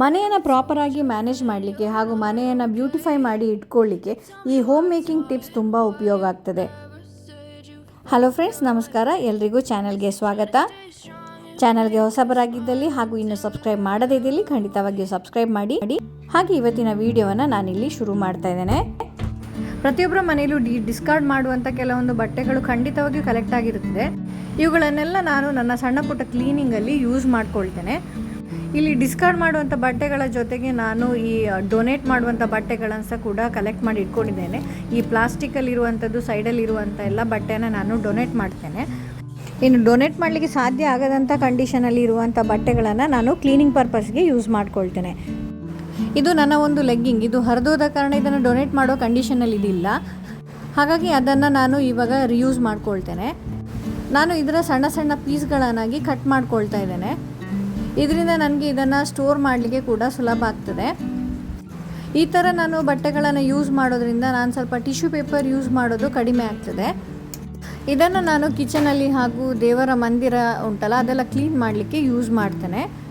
ಮನೆಯನ್ನು ಪ್ರಾಪರಾಗಿ ಮ್ಯಾನೇಜ್ ಮಾಡಲಿಕ್ಕೆ ಹಾಗೂ ಮನೆಯನ್ನು ಬ್ಯೂಟಿಫೈ ಮಾಡಿ ಇಟ್ಕೊಳ್ಳಿಕ್ಕೆ ಈ ಹೋಮ್ ಮೇಕಿಂಗ್ ಟಿಪ್ಸ್ ತುಂಬ ಉಪಯೋಗ ಆಗ್ತದೆ. ಹಲೋ ಫ್ರೆಂಡ್ಸ್ ನಮಸ್ಕಾರ. ಎಲ್ರಿಗೂ ಚಾನಲ್ಗೆ ಸ್ವಾಗತ. ಚಾನಲ್ಗೆ ಹೊಸಬರಾಗಿದ್ದಲ್ಲಿ ಹಾಗೂ ಇನ್ನು ಸಬ್ಸ್ಕ್ರೈಬ್ ಮಾಡದೇ ಇದ್ದಲ್ಲಿ ಖಂಡಿತವಾಗಿಯೂ ಸಬ್ಸ್ಕ್ರೈಬ್ ಮಾಡಿ. ಹಾಗೆ ಇವತ್ತಿನ ವಿಡಿಯೋವನ್ನು ನಾನಿಲ್ಲಿ ಶುರು ಮಾಡ್ತಾ ಇದ್ದೇನೆ. ಪ್ರತಿಯೊಬ್ಬರ ಮನೆಯಲ್ಲೂ ಡಿ ಡಿಸ್ಕಾರ್ಡ್ ಮಾಡುವಂಥ ಕೆಲವೊಂದು ಬಟ್ಟೆಗಳು ಖಂಡಿತವಾಗಿಯೂ ಕಲೆಕ್ಟ್ ಆಗಿರುತ್ತದೆ. ಇವುಗಳನ್ನೆಲ್ಲ ನಾನು ನನ್ನ ಸಣ್ಣ ಪುಟ್ಟ ಕ್ಲೀನಿಂಗಲ್ಲಿ ಯೂಸ್ ಮಾಡ್ಕೊಳ್ತೇನೆ. ಇಲ್ಲಿ ಡಿಸ್ಕಾರ್ಡ್ ಮಾಡುವಂಥ ಬಟ್ಟೆಗಳ ಜೊತೆಗೆ ನಾನು ಈ ಡೊನೇಟ್ ಮಾಡುವಂಥ ಬಟ್ಟೆಗಳನ್ನು ಸಹ ಕೂಡ ಕಲೆಕ್ಟ್ ಮಾಡಿ ಇಟ್ಕೊಂಡಿದ್ದೇನೆ. ಈ ಪ್ಲಾಸ್ಟಿಕಲ್ಲಿರುವಂಥದ್ದು ಸೈಡಲ್ಲಿರುವಂಥ ಎಲ್ಲ ಬಟ್ಟೆನ ನಾನು ಡೊನೇಟ್ ಮಾಡ್ತೇನೆ. ಇನ್ನು ಡೊನೇಟ್ ಮಾಡಲಿಕ್ಕೆ ಸಾಧ್ಯ ಆಗದಂಥ ಕಂಡೀಷನಲ್ಲಿ ಇರುವಂಥ ಬಟ್ಟೆಗಳನ್ನು ನಾನು ಕ್ಲೀನಿಂಗ್ ಪರ್ಪಸ್ಗೆ ಯೂಸ್ ಮಾಡ್ಕೊಳ್ತೇನೆ. ಇದು ನನ್ನ ಒಂದು ಲೆಗ್ಗಿಂಗ್ ಇದು ಹರಿದೋದ ಕಾರಣ ಇದನ್ನು ಡೊನೇಟ್ ಮಾಡೋ ಕಂಡೀಷನಲ್ಲಿ ಇದಿಲ್ಲ. ಹಾಗಾಗಿ ಅದನ್ನು ನಾನು ಇವಾಗ ರಿಯೂಸ್ ಮಾಡ್ಕೊಳ್ತೇನೆ. ನಾನು ಇದರ ಸಣ್ಣ ಸಣ್ಣ ಪೀಸ್ಗಳನ್ನಾಗಿ ಕಟ್ ಮಾಡ್ಕೊಳ್ತಾ ಇದ್ದೇನೆ. ಇದರಿಂದ ನನಗೆ ಇದನ್ನು ಸ್ಟೋರ್ ಮಾಡಲಿಕ್ಕೆ ಕೂಡ ಸುಲಭ ಆಗ್ತದೆ. ಈ ಥರ ನಾನು ಬಟ್ಟೆಗಳನ್ನು ಯೂಸ್ ಮಾಡೋದ್ರಿಂದ ನಾನು ಸ್ವಲ್ಪ ಟಿಶ್ಯೂ ಪೇಪರ್ ಯೂಸ್ ಮಾಡೋದು ಕಡಿಮೆ ಆಗ್ತದೆ. ಇದನ್ನು ನಾನು ಕಿಚನಲ್ಲಿ ಹಾಗೂ ದೇವರ ಮಂದಿರ ಉಂಟಲ್ಲ, ಅದೆಲ್ಲ ಕ್ಲೀನ್ ಮಾಡಲಿಕ್ಕೆ ಯೂಸ್ ಮಾಡ್ತೇನೆ.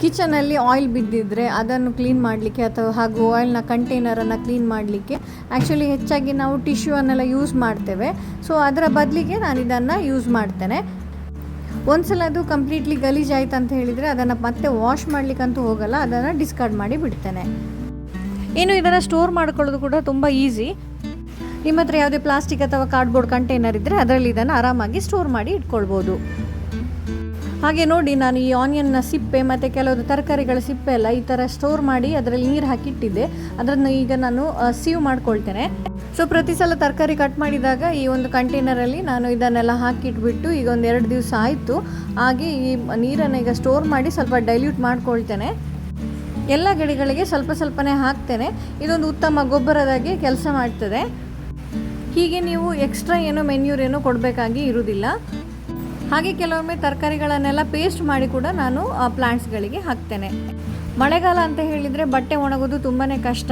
ಕಿಚನಲ್ಲಿ ಆಯಿಲ್ ಬಿದ್ದಿದ್ದರೆ ಅದನ್ನು ಕ್ಲೀನ್ ಮಾಡಲಿಕ್ಕೆ ಅಥವಾ ಹಾಗೂ ಆಯಿಲ್ನ ಕಂಟೈನರನ್ನು ಕ್ಲೀನ್ ಮಾಡಲಿಕ್ಕೆ ಆ್ಯಕ್ಚುಲಿ ಹೆಚ್ಚಾಗಿ ನಾವು ಟಿಶ್ಯೂ ಅನ್ನೆಲ್ಲ ಯೂಸ್ ಮಾಡ್ತೇವೆ. ಸೊ, ಅದರ ಬದಲಿಗೆ ನಾನು ಇದನ್ನು ಯೂಸ್ ಮಾಡ್ತೇನೆ. ಒಂದ್ಸಲ ಅದು ಕಂಪ್ಲೀಟ್ಲಿ ಗಲೀಜ್ ಆಯ್ತು ಅಂತ ಹೇಳಿದರೆ ಅದನ್ನು ಮತ್ತೆ ವಾಶ್ ಮಾಡಲಿಕ್ಕಂತೂ ಹೋಗಲ್ಲ, ಅದನ್ನು ಡಿಸ್ಕಾರ್ಡ್ ಮಾಡಿ ಬಿಡ್ತೇನೆ. ಇನ್ನು ಇದನ್ನು ಸ್ಟೋರ್ ಮಾಡ್ಕೊಳ್ಳೋದು ಕೂಡ ತುಂಬ ಈಸಿ ನಿಮ್ಮ ಹತ್ರ ಯಾವುದೇ ಪ್ಲಾಸ್ಟಿಕ್ ಅಥವಾ ಕಾರ್ಡ್ಬೋರ್ಡ್ ಕಂಟೈನರ್ ಇದ್ದರೆ ಅದರಲ್ಲಿ ಇದನ್ನು ಆರಾಮಾಗಿ ಸ್ಟೋರ್ ಮಾಡಿ ಇಟ್ಕೊಳ್ಬೋದು. ಹಾಗೆ ನೋಡಿ ನಾನು ಈ ಆನಿಯನ್ನ ಸಿಪ್ಪೆ ಮತ್ತು ಕೆಲವೊಂದು ತರಕಾರಿಗಳ ಸಿಪ್ಪೆ ಎಲ್ಲ ಈ ಥರ ಸ್ಟೋರ್ ಮಾಡಿ ಅದರಲ್ಲಿ ನೀರು ಹಾಕಿಟ್ಟಿದ್ದೆ. ಅದನ್ನು ಈಗ ನಾನು ಸೀವ್ ಮಾಡ್ಕೊಳ್ತೇನೆ. ಸೊ ಪ್ರತಿ ಸಲ ತರಕಾರಿ ಕಟ್ ಮಾಡಿದಾಗ ಈ ಒಂದು ಕಂಟೈನರಲ್ಲಿ ನಾನು ಇದನ್ನೆಲ್ಲ ಹಾಕಿಟ್ಬಿಟ್ಟು ಈಗ ಒಂದು ಎರಡು ದಿವಸ ಆಯಿತು. ಹಾಗೆ ಈ ನೀರನ್ನು ಈಗ ಸ್ಟೋರ್ ಮಾಡಿ ಸ್ವಲ್ಪ ಡೈಲ್ಯೂಟ್ ಮಾಡ್ಕೊಳ್ತೇನೆ. ಎಲ್ಲ ಗಿಡಗಳಿಗೆ ಸ್ವಲ್ಪ ಸ್ವಲ್ಪನೇ ಹಾಕ್ತೇನೆ. ಇದೊಂದು ಉತ್ತಮ ಗೊಬ್ಬರದಾಗಿ ಕೆಲಸ ಮಾಡ್ತದೆ. ಹೀಗೆ ನೀವು ಎಕ್ಸ್ಟ್ರಾ ಏನೋ ಮೆನ್ಯೂರ್ ಏನೋ ಕೊಡಬೇಕಾಗಿ ಇರುವುದಿಲ್ಲ ಹಾಗೆ ಕೆಲವೊಮ್ಮೆ ತರಕಾರಿಗಳನ್ನೆಲ್ಲ ಪೇಸ್ಟ್ ಮಾಡಿ ಕೂಡ ನಾನು ಪ್ಲಾಂಟ್ಸ್ಗಳಿಗೆ ಹಾಕ್ತೇನೆ. ಮಳೆಗಾಲ ಅಂತ ಹೇಳಿದರೆ ಬಟ್ಟೆ ಒಣಗೋದು ತುಂಬಾ ಕಷ್ಟ.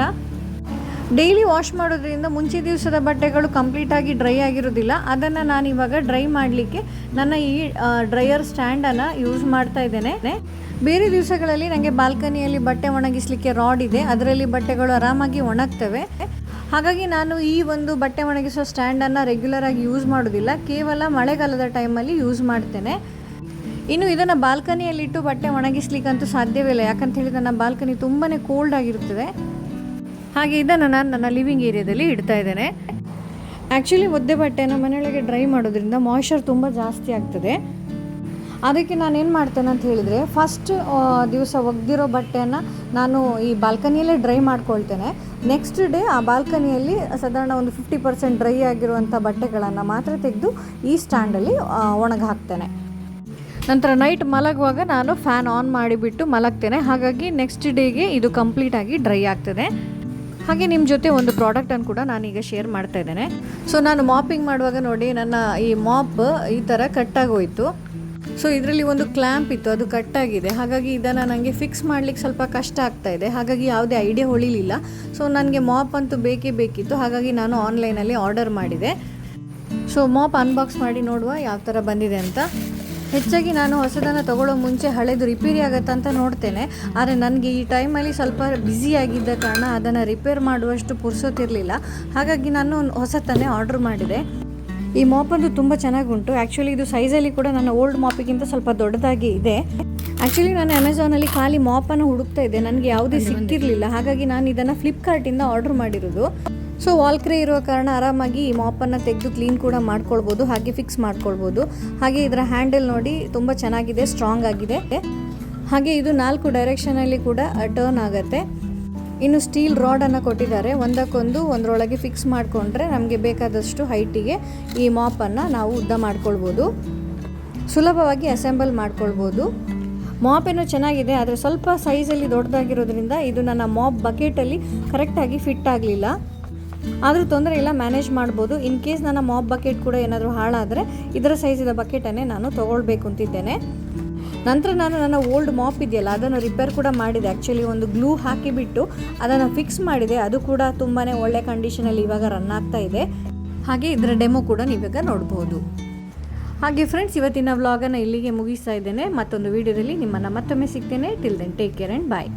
ಡೈಲಿ ವಾಶ್ ಮಾಡೋದ್ರಿಂದ ಮುಂಚೆ ದಿವಸದ ಬಟ್ಟೆಗಳು ಕಂಪ್ಲೀಟಾಗಿ ಡ್ರೈ ಆಗಿರೋದಿಲ್ಲ. ಅದನ್ನು ನಾನು ಇವಾಗ ಡ್ರೈ ಮಾಡಲಿಕ್ಕೆ ನನ್ನ ಈ ಡ್ರೈಯರ್ ಸ್ಟ್ಯಾಂಡನ್ನು ಯೂಸ್ ಮಾಡ್ತಾ ಇದ್ದೇನೆ. ಬೇರೆ ದಿವಸಗಳಲ್ಲಿ ನನಗೆ ಬಾಲ್ಕನಿಯಲ್ಲಿ ಬಟ್ಟೆ ಒಣಗಿಸಲಿಕ್ಕೆ ರಾಡ್ ಇದೆ. ಅದರಲ್ಲಿ ಬಟ್ಟೆಗಳು ಆರಾಮಾಗಿ ಒಣಗ್ತವೆ. ಹಾಗಾಗಿ ನಾನು ಈ ಒಂದು ಬಟ್ಟೆ ಒಣಗಿಸೋ ಸ್ಟ್ಯಾಂಡನ್ನು ರೆಗ್ಯುಲರಾಗಿ ಯೂಸ್ ಮಾಡೋದಿಲ್ಲ. ಕೇವಲ ಮಳೆಗಾಲದ ಟೈಮಲ್ಲಿ ಯೂಸ್ ಮಾಡ್ತೇನೆ. ಇನ್ನು ಇದನ್ನು ಬಾಲ್ಕನಿಯಲ್ಲಿಟ್ಟು ಬಟ್ಟೆ ಒಣಗಿಸ್ಲಿಕ್ಕಂತೂ ಸಾಧ್ಯವಿಲ್ಲ ಯಾಕಂತ ಹೇಳಿದ್ರೆ, ನನ್ನ ಬಾಲ್ಕನಿ ತುಂಬಾ ಕೋಲ್ಡ್ ಆಗಿರುತ್ತದೆ. ಹಾಗೆ ಇದನ್ನು ನಾನು ನನ್ನ ಲಿವಿಂಗ್ ಏರಿಯಾದಲ್ಲಿ ಇಡ್ತಾ ಇದ್ದೇನೆ. ಆ್ಯಕ್ಚುಲಿ ಒದ್ದೆ ಬಟ್ಟೆನ ಮನೆಯೊಳಗೆ ಡ್ರೈ ಮಾಡೋದ್ರಿಂದ ಮಾಯ್ಶ್ಚರ್ ತುಂಬ ಜಾಸ್ತಿ ಆಗ್ತದೆ. ಅದಕ್ಕೆ ನಾನು ಏನು ಮಾಡ್ತೇನೆ ಅಂತ ಹೇಳಿದರೆ ಫಸ್ಟ್ ದಿವಸ ಒಗ್ದಿರೋ ಬಟ್ಟೆಯನ್ನು ನಾನು ಈ ಬಾಲ್ಕನಿಯಲ್ಲೇ ಡ್ರೈ ಮಾಡ್ಕೊಳ್ತೇನೆ. ನೆಕ್ಸ್ಟ್ ಡೇ ಆ ಬಾಲ್ಕನಿಯಲ್ಲಿ ಸಾಧಾರಣ ಒಂದು ಫಿಫ್ಟಿ ಪರ್ಸೆಂಟ್ ಡ್ರೈ ಆಗಿರುವಂಥ ಬಟ್ಟೆಗಳನ್ನು ಮಾತ್ರ ತೆಗೆದು ಈ ಸ್ಟ್ಯಾಂಡಲ್ಲಿ ಒಣಗಿ ಹಾಕ್ತೇನೆ ನಂತರ ನೈಟ್ ಮಲಗುವಾಗ ನಾನು ಫ್ಯಾನ್ ಆನ್ ಮಾಡಿಬಿಟ್ಟು ಮಲಗ್ತೇನೆ. ಹಾಗಾಗಿ ನೆಕ್ಸ್ಟ್ ಡೇಗೆ ಇದು ಕಂಪ್ಲೀಟಾಗಿ ಡ್ರೈ ಆಗ್ತದೆ. ಹಾಗೆ ನಿಮ್ಮ ಜೊತೆ ಒಂದು ಪ್ರಾಡಕ್ಟನ್ನು ಕೂಡ ನಾನೀಗ ಶೇರ್ ಮಾಡ್ತಾ ಇದ್ದೇನೆ. ಸೊ ನಾನು ಮಾಪಿಂಗ್ ಮಾಡುವಾಗ ನೋಡಿ ನನ್ನ ಈ ಮಾಪ್ ಈ ಥರ ಕಟ್ಟಾಗೋಯಿತು ಸೊ ಇದರಲ್ಲಿ ಒಂದು ಕ್ಲ್ಯಾಂಪ್ ಇತ್ತು, ಅದು ಕಟ್ಟಾಗಿದೆ ಹಾಗಾಗಿ ಇದನ್ನು ನನಗೆ ಫಿಕ್ಸ್ ಮಾಡಲಿಕ್ಕೆ ಸ್ವಲ್ಪ ಕಷ್ಟ ಆಗ್ತಾ ಇದೆ. ಹಾಗಾಗಿ ಯಾವುದೇ ಐಡಿಯಾ ಹೊಳಿಲಿಲ್ಲ. ಸೊ ನನಗೆ ಮಾಪ್ ಅಂತೂ ಬೇಕೇ ಬೇಕಿತ್ತು. ಹಾಗಾಗಿ ನಾನು ಆನ್ಲೈನಲ್ಲಿ ಆರ್ಡರ್ ಮಾಡಿದೆ. ಸೊ ಮಾಪ್ ಅನ್ಬಾಕ್ಸ್ ಮಾಡಿ ನೋಡುವ ಯಾವ ಥರ ಬಂದಿದೆ ಅಂತ. ಹೆಚ್ಚಾಗಿ ನಾನು ಹೊಸದನ್ನು ತಗೊಳ್ಳೋ ಮುಂಚೆ ಹಳೆದು ರಿಪೇರಿ ಆಗುತ್ತಾ ಅಂತ ನೋಡ್ತೇನೆ. ಆದರೆ ನನಗೆ ಈ ಟೈಮಲ್ಲಿ ಸ್ವಲ್ಪ ಬ್ಯುಸಿ ಆಗಿದ್ದ ಕಾರಣ ಅದನ್ನು ರಿಪೇರ್ ಮಾಡುವಷ್ಟು ಪುರ್ಸೋತಿರಲಿಲ್ಲ ಹಾಗಾಗಿ ನಾನು ಹೊಸತನ್ನೇ ಆರ್ಡರ್ ಮಾಡಿದೆ. ಈ ಮಾಪಂದು ತುಂಬ ತುಂಬ ಚೆನ್ನಾಗುಂಟು. ಆ್ಯಕ್ಚುಲಿ ಇದು ಸೈಜಲ್ಲಿ ಕೂಡ ನನ್ನ ಓಲ್ಡ್ ಮಾಪಿಗಿಂತ ಸ್ವಲ್ಪ ದೊಡ್ಡದಾಗಿ ಇದೆ. ಆ್ಯಕ್ಚುಲಿ ನಾನು ಅಮೆಝಾನಲ್ಲಿ ಖಾಲಿ ಮಾಪನ್ನು ಹುಡುಕ್ತಾ ಇದ್ದೆ. ನನಗೆ ಯಾವುದೇ ಸಿಕ್ಕಿರಲಿಲ್ಲ. ಹಾಗಾಗಿ ನಾನು ಇದನ್ನು ಫ್ಲಿಪ್ಕಾರ್ಟಿಂದ ಆರ್ಡರ್ ಮಾಡಿರೋದು. ಸೊ ವಾಲ್ಕ್ರೆ ಇರೋ ಕಾರಣ ಆರಾಮಾಗಿ ಈ ಮಾಪನ್ನು ತೆಗೆದು ಕ್ಲೀನ್ ಕೂಡ ಮಾಡ್ಕೊಳ್ಬೋದು, ಹಾಗೆ ಫಿಕ್ಸ್ ಮಾಡ್ಕೊಳ್ಬೋದು. ಹಾಗೆ ಇದರ ಹ್ಯಾಂಡಲ್ ನೋಡಿ ತುಂಬ ಚೆನ್ನಾಗಿದೆ ಸ್ಟ್ರಾಂಗ್ ಆಗಿದೆ. ಹಾಗೆ ಇದು ನಾಲ್ಕು ಡೈರೆಕ್ಷನಲ್ಲಿ ಕೂಡ ಟರ್ನ್ ಆಗುತ್ತೆ. ಇನ್ನು ಸ್ಟೀಲ್ ರಾಡನ್ನು ಕೊಟ್ಟಿದ್ದಾರೆ. ಒಂದಕ್ಕೊಂದು ಒಂದರೊಳಗೆ ಫಿಕ್ಸ್ ಮಾಡಿಕೊಂಡ್ರೆ ನಮಗೆ ಬೇಕಾದಷ್ಟು ಹೈಟಿಗೆ ಈ ಮಾಪನ್ನು ನಾವು ಉದ್ದ ಮಾಡ್ಕೊಳ್ಬೋದು. ಸುಲಭವಾಗಿ ಅಸೆಂಬಲ್ ಮಾಡ್ಕೊಳ್ಬೋದು. ಮಾಪ್ ಏನೋ ಚೆನ್ನಾಗಿದೆ, ಆದರೆ ಸ್ವಲ್ಪ ಸೈಜಲ್ಲಿ ದೊಡ್ಡದಾಗಿರೋದ್ರಿಂದ ಇದು ನನ್ನ ಮಾಪ್ ಬಕೆಟಲ್ಲಿ ಕರೆಕ್ಟಾಗಿ ಫಿಟ್ ಆಗಲಿಲ್ಲ. ಆದರೂ ತೊಂದರೆ ಇಲ್ಲ ಮ್ಯಾನೇಜ್ ಮಾಡ್ಬೋದು. ಇನ್ ಕೇಸ್ ನನ್ನ ಮಾಪ್ ಬಕೆಟ್ ಕೂಡ ಏನಾದರೂ ಹಾಳಾದರೆ ಇದರ ಸೈಜಿನ ಬಕೆಟನ್ನೇ ನಾನು ತೊಗೊಳ್ಬೇಕು ಅಂತಿದ್ದೇನೆ. ನಂತರ ನಾನು ನನ್ನ ಓಲ್ಡ್ ಮಾಪ್ ಇದೆಯಲ್ಲ, ಅದನ್ನು ರಿಪೇರ್ ಕೂಡ ಮಾಡಿದೆ. ಆ್ಯಕ್ಚುಲಿ ಒಂದು ಗ್ಲೂ ಹಾಕಿಬಿಟ್ಟು ಅದನ್ನು ಫಿಕ್ಸ್ ಮಾಡಿದೆ. ಅದು ಕೂಡ ತುಂಬಾ ಒಳ್ಳೆ ಕಂಡೀಷನಲ್ಲಿ ಇವಾಗ ರನ್ ಆಗ್ತಾ ಇದೆ. ಹಾಗೆ ಇದರ ಡೆಮೋ ಕೂಡ ನೀವೀಗ ನೋಡ್ಬೋದು. ಹಾಗೆ ಫ್ರೆಂಡ್ಸ್ ಇವತ್ತಿನ ವ್ಲಾಗನ್ನು ಇಲ್ಲಿಗೆ ಮುಗಿಸ್ತಾ ಇದ್ದೇನೆ. ಮತ್ತೊಂದು ವಿಡಿಯೋದಲ್ಲಿ ನಿಮ್ಮನ್ನು ಮತ್ತೊಮ್ಮೆ ಸಿಗ್ತೇನೆ. Till then take care and bye